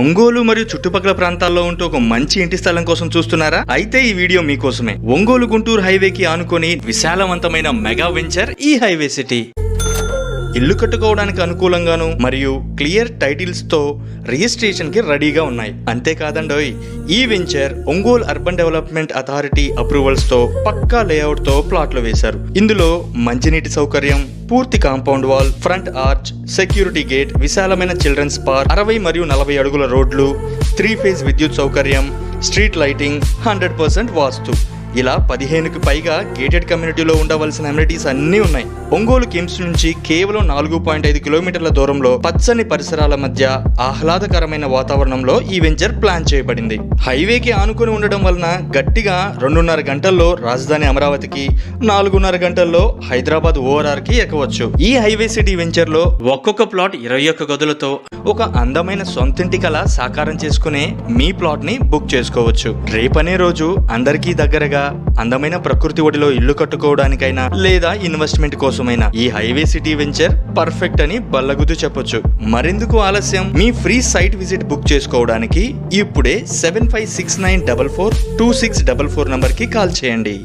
ఒంగోలు మరియు చుట్టుపక్కల ప్రాంతాల్లో ఉంటూ ఒక మంచి ఇంటి స్థలం కోసం చూస్తున్నారా? అయితే ఈ వీడియో మీకోసమే. ఒంగోలు గుంటూరు హైవేకి ఆనుకొని విశాలవంతమైన మెగా వెంచర్ ఈ హైవే సిటీ. ఇల్లు కట్టుకోవడానికి అనుకూలంగాను మరియు క్లియర్ టైటిల్స్తో రిజిస్ట్రేషన్కి రెడీగా ఉన్నాయి. అంతేకాదండోయ్ ఈ venture Ongole urban development authority అప్రూవల్స్తో పక్కా లేఅవుట్తో ప్లాట్లు వేశారు. ఇందులో మంచినీటి సౌకర్యం పూర్తి compound wall front arch security gate విశాలమైన చిల్డ్రన్స్ పార్క్ అరవై మరియు నలభై అడుగుల రోడ్లు త్రీ ఫేజ్ విద్యుత్ సౌకర్యం street lighting hundred percent vastu. ఇలా పదిహేనుకి పైగా గేటెడ్ కమ్యూనిటీలో ఉండవలసిన అమ్యూనిటీస్ అన్నీ ఉన్నాయి. ఒంగోలు కిమ్స్ నుంచి కేవలం నాలుగు పాయింట్ ఐదు కిలోమీటర్ల దూరంలో పచ్చని పరిసరాల మధ్య ఆహ్లాదకరమైన వాతావరణంలో ఈ వెంచర్ ప్లాన్ చేయబడింది. హైవేకి ఆనుకుని ఉండడం వలన గట్టిగా రెండున్నర గంటల్లో రాజధాని అమరావతికి నాలుగున్నర గంటల్లో హైదరాబాద్ ఓఆర్ఆర్కి ఎక్కవచ్చు. ఈ హైవే సిటీ వెంచర్లో ఒక్కొక్క ప్లాట్ ఇరవై ఒక్క గదులతో ఒక అందమైన సొంతింటి కల సాకారం చేసుకునే మీ ప్లాట్ని బుక్ చేసుకోవచ్చు. రేపనే రోజు అందరికీ దగ్గరగా అందమైన ప్రకృతి ఒడిలో ఇల్లు కట్టుకోవడానికైనా లేదా ఇన్వెస్ట్మెంట్ కోసమైనా ఈ హైవే సిటీ వెంచర్ పర్ఫెక్ట్ అని బల్లగుద్దు చెప్పొచ్చు. మరెందుకు ఆలస్యం? మీ ఫ్రీ సైట్ విజిట్ బుక్ చేసుకోవడానికి ఇప్పుడే seven five six nine double four two six double four నంబర్కి కాల్ చేయండి.